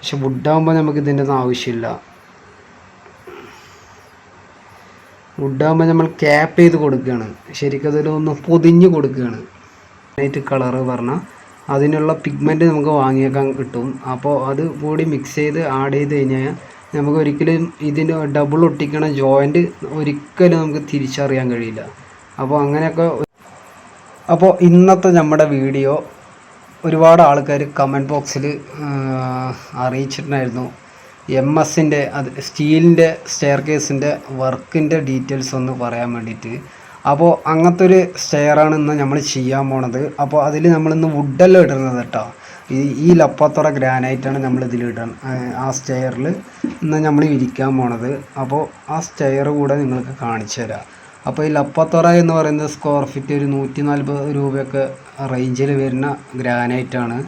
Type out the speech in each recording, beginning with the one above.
പക്ഷെ വുഡാകുമ്പോൾ നമുക്ക് ഇതിന്റെ ഒന്നും ആവശ്യമില്ല വുഡാകുമ്പോൾ നമ്മൾ ക്യാപ്പ് ചെയ്ത് കൊടുക്കുകയാണ്. ശരിക്കും അതിലൊന്ന് പൊതിഞ്ഞ് കൊടുക്കുകയാണ്. വൈറ്റ് കളറ് പറഞ്ഞാൽ അതിനുള്ള പിഗ്മെന്റ് നമുക്ക് വാങ്ങിയേക്കാൻ കിട്ടും. അപ്പോൾ അത് കൂടി മിക്സ് ചെയ്ത് ആഡ് ചെയ്ത് കഴിഞ്ഞാൽ നമുക്ക് ഒരിക്കലും ഇതിന് ഡബിൾ ഒട്ടിക്കണ ജോയിന്റ് ഒരിക്കലും നമുക്ക് തിരിച്ചറിയാൻ കഴിയില്ല. അപ്പോൾ അങ്ങനെയൊക്കെ അപ്പോൾ ഇന്നത്തെ നമ്മുടെ വീഡിയോ ഒരുപാട് ആൾക്കാർ കമന്റ് ബോക്സിൽ അറിയിച്ചിട്ടുണ്ടായിരുന്നു. എം എസിന്റെ അത് സ്റ്റീലിന്റെ സ്റ്റെയർ കേസിന്റെ വർക്കിന്റെ ഡീറ്റെയിൽസ് ഒന്ന് പറയാൻ വേണ്ടിയിട്ട്. അപ്പോൾ അങ്ങനത്തെ ഒരു സ്റ്റെയറാണ് ഇന്ന് നമ്മൾ ചെയ്യാൻ പോണത്. അപ്പോൾ അതിൽ നമ്മളിന്ന് വുഡെല്ലാം ഇടുന്നത് കേട്ടോ. ഈ ഈ ഗ്രാനൈറ്റ് ഗ്രാനൈറ്റാണ് നമ്മൾ ഇതിൽ ഇടാൻ ആ സ്റ്റെയറിൽ ഇന്ന് നമ്മൾ ഇരിക്കാൻ പോണത്. അപ്പോൾ ആ സ്റ്റെയർ കൂടെ നിങ്ങൾക്ക് കാണിച്ചു തരാം അപ്പോൾ ഈ ലപ്പത്തറ എന്ന് പറയുന്ന സ്ക്വയർ ഫീറ്റ് ഒരു നൂറ്റി നാൽപ്പത് രൂപയൊക്കെ റേഞ്ചിൽ വരുന്ന ഗ്രാനൈറ്റാണ്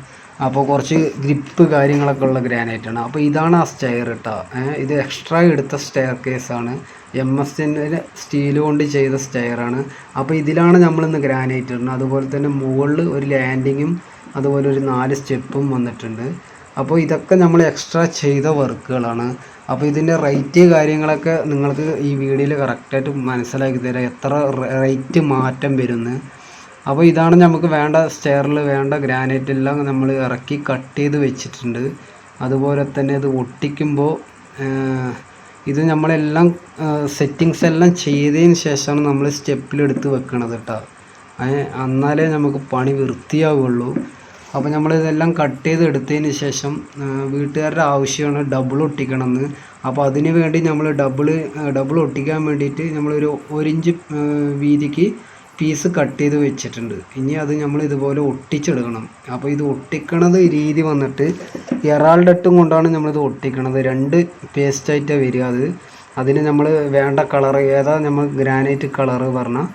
അപ്പോൾ കുറച്ച് ഗ്രിപ്പ് കാര്യങ്ങളൊക്കെ ഉള്ള ഗ്രാനൈറ്റാണ് അപ്പോൾ ഇതാണ് ആ സ്റ്റെയർ കേട്ടോ ഇത് എക്സ്ട്രാ എടുത്ത സ്റ്റെയർ കേസാണ് എം എസ് എസിന്റെ സ്റ്റീൽ കൊണ്ട് ചെയ്ത സ്റ്റെയറാണ് അപ്പോൾ ഇതിലാണ് നമ്മളിന്ന് ഗ്രാനൈറ്റ് ഇടുന്നത്. അതുപോലെ തന്നെ മുകളിൽ ഒരു ലാൻഡിങ്ങും അതുപോലെ ഒരു നാല് സ്റ്റെപ്പും വന്നിട്ടുണ്ട്. അപ്പോൾ ഇതൊക്കെ നമ്മൾ എക്സ്ട്രാ ചെയ്ത വർക്കുകളാണ് അപ്പോൾ ഇതിന്റെ റേറ്റ് കാര്യങ്ങളൊക്കെ നിങ്ങൾക്ക് ഈ വീഡിയോയിൽ കറക്റ്റായിട്ട് മനസ്സിലാക്കി തരാം. എത്ര റേറ്റ് മാറ്റം വരുന്ന. അപ്പോൾ ഇതാണ് നമുക്ക് വേണ്ട സ്റ്റെയറിൽ വേണ്ട ഗ്രാനൈറ്റ് എല്ലാം നമ്മൾ ഇറക്കി കട്ട് ചെയ്ത് വെച്ചിട്ടുണ്ട്. അതുപോലെ തന്നെ ഇത് ഒട്ടിക്കുമ്പോൾ ഇത് നമ്മളെല്ലാം സെറ്റിങ്സ് എല്ലാം ചെയ്തതിന് ശേഷമാണ് നമ്മൾ സ്റ്റെപ്പിലെടുത്ത് വെക്കണത് കേട്ടോ അന്നാലേ നമുക്ക് പണി വൃത്തിയാവുള്ളൂ. അപ്പോൾ നമ്മളിതെല്ലാം കട്ട് ചെയ്ത് എടുത്തതിന് ശേഷം വീട്ടുകാരുടെ ആവശ്യമാണ് ഡബിൾ ഒട്ടിക്കണമെന്ന്. അപ്പോൾ അതിന് വേണ്ടി നമ്മൾ ഡബിൾ ഡബിൾ ഒട്ടിക്കാൻ വേണ്ടിയിട്ട് നമ്മളൊരു ഒരു ഇഞ്ച് വീതിക്ക് പീസ് കട്ട് ചെയ്ത് വെച്ചിട്ടുണ്ട്. ഇനി അത് നമ്മൾ ഇതുപോലെ ഒട്ടിച്ചെടുക്കണം. അപ്പോൾ ഇത് ഒട്ടിക്കണത് രീതി വന്നിട്ട് എറാൾഡട്ടും കൊണ്ടാണ് നമ്മളിത് ഒട്ടിക്കണത്. രണ്ട് പേസ്റ്റായിട്ടാണ് വരിക അത്. അതിന് നമ്മൾ വേണ്ട കളർ ഏതാ നമ്മൾ ഗ്രാനൈറ്റ് കളറ് പറഞ്ഞാൽ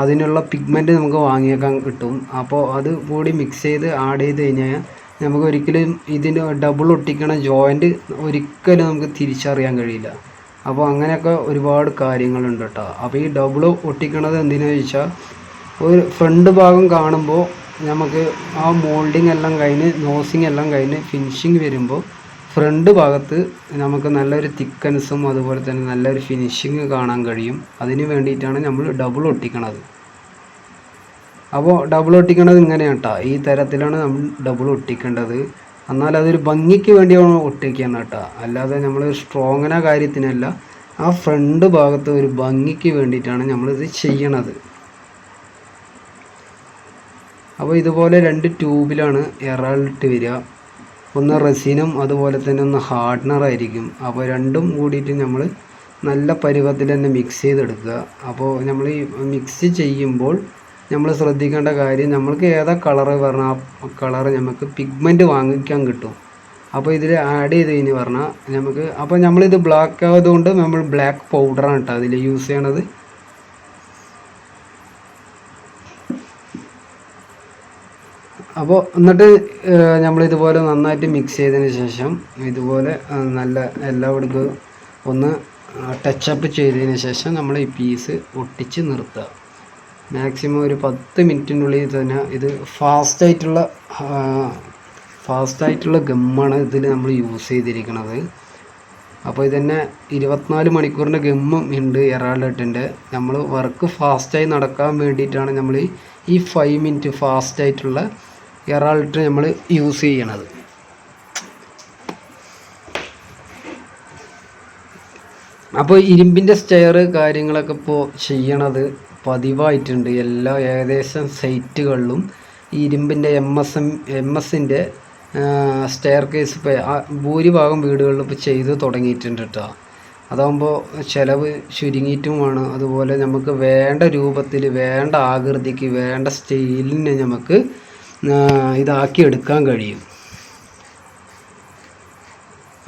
അതിനുള്ള പിഗ്മെന്റ് നമുക്ക് വാങ്ങിയേക്കാൻ കിട്ടും. അപ്പോൾ അത് കൂടി മിക്സ് ചെയ്ത് ആഡ് ചെയ്ത് കഴിഞ്ഞാൽ നമുക്ക് ഒരിക്കലും ഇതിന് ഡബിൾ ഒട്ടിക്കണ ജോയിന്റ് ഒരിക്കലും നമുക്ക് തിരിച്ചറിയാൻ കഴിയില്ല. അപ്പോൾ അങ്ങനെയൊക്കെ ഒരുപാട് കാര്യങ്ങളുണ്ട് കേട്ടോ അപ്പോൾ ഈ ഡബിൾ ഒട്ടിക്കണത് എന്തിനാണെന്ന് ചോദിച്ചാൽ ഒരു ഫ്രണ്ട് ഭാഗം കാണുമ്പോൾ നമുക്ക് ആ മോൾഡിങ് എല്ലാം കഴിഞ്ഞ് നോസിങ് എല്ലാം കഴിഞ്ഞ് ഫിനിഷിങ് വരുമ്പോൾ ഫ്രണ്ട് ഭാഗത്ത് നമുക്ക് നല്ലൊരു തിക്കൻസും അതുപോലെ തന്നെ നല്ലൊരു ഫിനിഷിങ് കാണാൻ കഴിയും. അതിന് വേണ്ടിയിട്ടാണ് നമ്മൾ ഡബിൾ ഒട്ടിക്കണത്. അപ്പോൾ ഡബിൾ ഒട്ടിക്കണത് ഇങ്ങനെയാണ് കേട്ടോ. ഈ തരത്തിലാണ് നമ്മൾ ഡബിൾ ഒട്ടിക്കേണ്ടത്. എന്നാൽ അതൊരു ഭംഗിക്ക് വേണ്ടിയാണ് ഒട്ടിക്കുന്നത് കേട്ടോ. അല്ലാതെ നമ്മൾ സ്ട്രോങ്ങിന കാര്യത്തിനല്ല ആ ഫ്രണ്ട് ഭാഗത്ത് ഒരു ഭംഗിക്ക് വേണ്ടിയിട്ടാണ് നമ്മളിത് ചെയ്യണത്. അപ്പോൾ ഇതുപോലെ രണ്ട് ട്യൂബിലാണ് എറാളിട്ട് വരിക. ഒന്ന് റെസിനും അതുപോലെ തന്നെ ഒന്ന് ഹാർഡ്നർ ആയിരിക്കും. അപ്പോൾ രണ്ടും കൂടിയിട്ട് നമ്മൾ നല്ല പരുവത്തിൽ തന്നെ മിക്സ് ചെയ്തെടുക്കുക. അപ്പോൾ നമ്മൾ ഈ മിക്സ് ചെയ്യുമ്പോൾ നമ്മൾ ശ്രദ്ധിക്കേണ്ട കാര്യം നമ്മൾക്ക് ഏതാ കളറ് പറഞ്ഞാൽ ആ കളറ് നമുക്ക് പിഗ്മെന്റ് വാങ്ങിക്കാൻ കിട്ടും. അപ്പോൾ ഇതിൽ ആഡ് ചെയ്ത് കഴിഞ്ഞ് പറഞ്ഞാൽ നമുക്ക് അപ്പോൾ നമ്മളിത് ബ്ലാക്ക് ആയതുകൊണ്ട് നമ്മൾ ബ്ലാക്ക് പൗഡറാണ് കേട്ടോ അതിൽ യൂസ് ചെയ്യണത്. അപ്പോൾ എന്നിട്ട് നമ്മൾ ഇതുപോലെ നന്നായിട്ട് മിക്സ് ചെയ്തതിന് ശേഷം ഇതുപോലെ നല്ല എല്ലായിടത്തും ഒന്ന് ടച്ചപ്പ് ചെയ്തതിന് ശേഷം നമ്മൾ ഈ പീസ് ഒട്ടിച്ച് നിർത്തുക മാക്സിമം ഒരു പത്ത് മിനിറ്റിനുള്ളിൽ തന്നെ ഇത് ഫാസ്റ്റായിട്ടുള്ള ഫാസ്റ്റായിട്ടുള്ള ഗമ്മാണ് ഇതിൽ നമ്മൾ യൂസ് ചെയ്തിരിക്കുന്നത് അപ്പോൾ ഇതന്നെ ഇരുപത്തിനാല് മണിക്കൂറിന്റെ ഗമ്മും ഉണ്ട് എറാൾഡട്ടിന്റെ നമ്മൾ വർക്ക് ഫാസ്റ്റായി നടക്കാൻ വേണ്ടിയിട്ടാണ് നമ്മൾ ഈ ഫൈവ് മിനിറ്റ് ഫാസ്റ്റായിട്ടുള്ള എറാൾട്ട് നമ്മൾ യൂസ് ചെയ്യണത്. അപ്പോൾ ഇരുമ്പിന്റെ സ്റ്റെയർ കാര്യങ്ങളൊക്കെ ഇപ്പോൾ ചെയ്യണത് പതിവായിട്ടുണ്ട്. എല്ലാ ഏകദേശം സൈറ്റുകളിലും ഈ ഇരുമ്പിന്റെ എം എസ് എം എം എസിന്റെ സ്റ്റെയർ കേസ് ഇപ്പോൾ ഭൂരിഭാഗം വീടുകളിലും ഇപ്പോൾ ചെയ്ത് തുടങ്ങിയിട്ടുണ്ട് കേട്ടോ അതാകുമ്പോൾ ചിലവ് ചുരുങ്ങിയിട്ടുമാണ്. അതുപോലെ നമുക്ക് വേണ്ട രൂപത്തിൽ വേണ്ട ആകൃതിക്ക് വേണ്ട സ്റ്റൈലിന് നമുക്ക് ഇതാക്കി എടുക്കാൻ കഴിയും.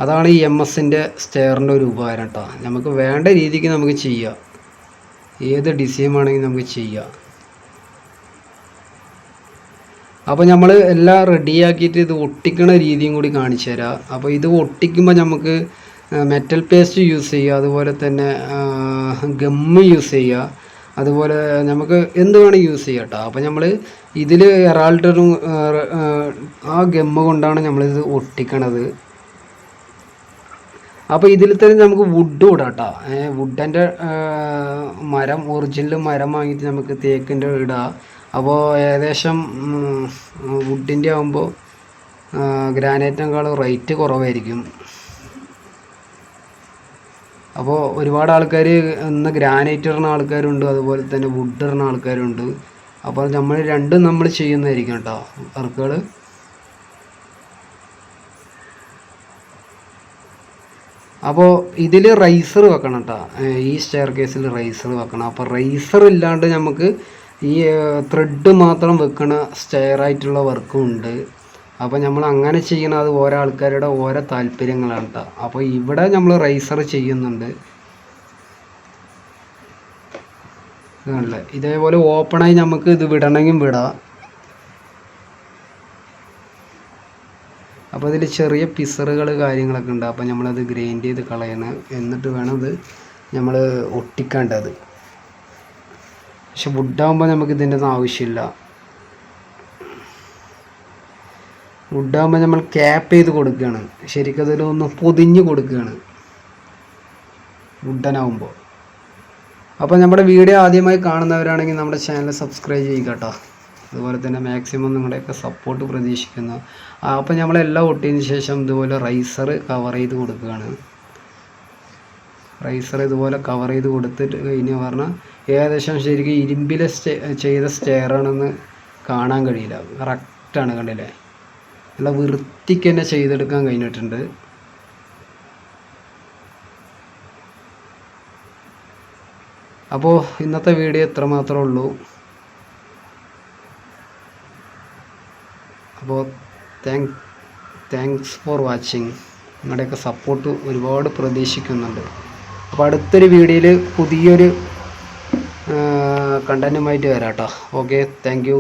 അതാണ് ഈ എം എസിന്റെ സ്റ്റെയറിന്റെ ഒരു ഉപകാരം കേട്ടോ നമുക്ക് വേണ്ട രീതിക്ക് നമുക്ക് ചെയ്യാം. ഏത് ഡിസൈൻ വേണമെങ്കിലും നമുക്ക് ചെയ്യാം. അപ്പോൾ നമ്മൾ എല്ലാം റെഡിയാക്കിയിട്ട് ഇത് ഒട്ടിക്കണ രീതിയും കൂടി കാണിച്ചു തരാം. അപ്പോൾ ഇത് ഒട്ടിക്കുമ്പോൾ നമുക്ക് മെറ്റൽ പേസ്റ്റ് യൂസ് ചെയ്യുക അതുപോലെ തന്നെ ഗമ്മ് യൂസ് ചെയ്യുക അതുപോലെ നമുക്ക് എന്ത് വേണം യൂസ് ചെയ്യാം കേട്ടോ അപ്പോൾ നമ്മൾ ഇതിൽ എറാൾട്ടറും ആ ഗമ്മ കൊണ്ടാണ് നമ്മളിത് ഒട്ടിക്കണത്. അപ്പോൾ ഇതിൽ തന്നെ നമുക്ക് വുഡ് ഇടാം കേട്ടോ വുഡിന്റെ മരം ഒറിജിനൽ മരം വാങ്ങിയിട്ട് നമുക്ക് തേക്കിന്റെ ഇടാം. അപ്പോൾ ഏകദേശം വുഡിന്റെ ആകുമ്പോൾ ഗ്രാനൈറ്റിനേക്കാളും റേറ്റ് കുറവായിരിക്കും. അപ്പോൾ ഒരുപാട് ആൾക്കാർ ഇന്ന് ഗ്രാനൈറ്റ് ഇടുന്ന ആൾക്കാരുണ്ട് അതുപോലെ തന്നെ വുഡ് ഇടുന്ന ആൾക്കാരുണ്ട്. അപ്പോൾ നമ്മൾ രണ്ടും നമ്മൾ ചെയ്യുന്നതായിരിക്കും കേട്ടോ വർക്കുകൾ അപ്പോൾ ഇതിൽ റൈസർ വെക്കണം കേട്ടോ. ഈ സ്റ്റെയർ കേസിൽ റൈസർ വെക്കണം. അപ്പോൾ റൈസർ ഇല്ലാണ്ട് നമുക്ക് ഈ ത്രെഡ് മാത്രം വെക്കണ സ്റ്റെയർ ആയിട്ടുള്ള വർക്കും ഉണ്ട്. അപ്പോൾ നമ്മൾ അങ്ങനെ ചെയ്യണം അത് ഓരോ ആൾക്കാരുടെ ഓരോ താല്പര്യങ്ങളാണ് കേട്ടോ അപ്പോൾ ഇവിടെ നമ്മൾ റൈസർ ചെയ്യുന്നുണ്ട്. ഇതേപോലെ ഓപ്പണായി നമുക്ക് ഇത് വിടണമെങ്കിൽ വിടാം. അപ്പോൾ ഇതിൽ ചെറിയ പിസറുകൾ കാര്യങ്ങളൊക്കെ ഉണ്ട്. അപ്പോൾ നമ്മളത് ഗ്രൈൻഡ് ചെയ്ത് കളയണം. എന്നിട്ട് വേണം ഇത് നമ്മൾ ഒട്ടിക്കേണ്ടത് പക്ഷെ വുഡാകുമ്പോൾ നമുക്ക് ഇതിന്റെ ഒന്നും ആവശ്യമില്ല. വുഡാകുമ്പോൾ നമ്മൾ ക്യാപ്പ് ചെയ്ത് കൊടുക്കുകയാണ്. ശരിക്കും അതിലൊന്ന് പൊതിഞ്ഞ് കൊടുക്കുകയാണ്. വുഡനാകുമ്പോൾ അപ്പോൾ നമ്മുടെ വീഡിയോ ആദ്യമായി കാണുന്നവരാണെങ്കിൽ നമ്മുടെ ചാനൽ സബ്സ്ക്രൈബ് ചെയ്യുക കേട്ടോ അതുപോലെ തന്നെ മാക്സിമം നിങ്ങളുടെയൊക്കെ സപ്പോർട്ട് പ്രതീക്ഷിക്കുന്നു. അപ്പോൾ നമ്മളെല്ലാം ഒട്ടിയതിന് ശേഷം ഇതുപോലെ റൈസർ കവർ ചെയ്ത് കൊടുക്കുകയാണ്. റൈസർ ഇതുപോലെ കവർ ചെയ്ത് കൊടുത്തിട്ട് കഴിഞ്ഞ് പറഞ്ഞാൽ ഏകദേശം ശരിക്കും ഇരുമ്പിലെ ചെയ്ത സ്റ്റെയറാണെന്ന് കാണാൻ കഴിയില്ല. കറക്റ്റാണ് കണ്ടില്ലേ? നല്ല വൃത്തിക്ക് തന്നെ ചെയ്തെടുക്കാൻ കഴിഞ്ഞിട്ടുണ്ട്. അപ്പോൾ ഇന്നത്തെ വീഡിയോ ഇത്ര മാത്രമേ ഉള്ളൂ. അപ്പോൾ താങ്ക് താങ്ക്സ് ഫോർ വാച്ചിങ് നിങ്ങളുടെയൊക്കെ സപ്പോർട്ട് ഒരുപാട് പ്രതീക്ഷിക്കുന്നുണ്ട്. അപ്പോൾ അടുത്തൊരു വീഡിയോയിൽ പുതിയൊരു കണ്ടന്റുമായിട്ട് വരാം കേട്ടോ. Okay thank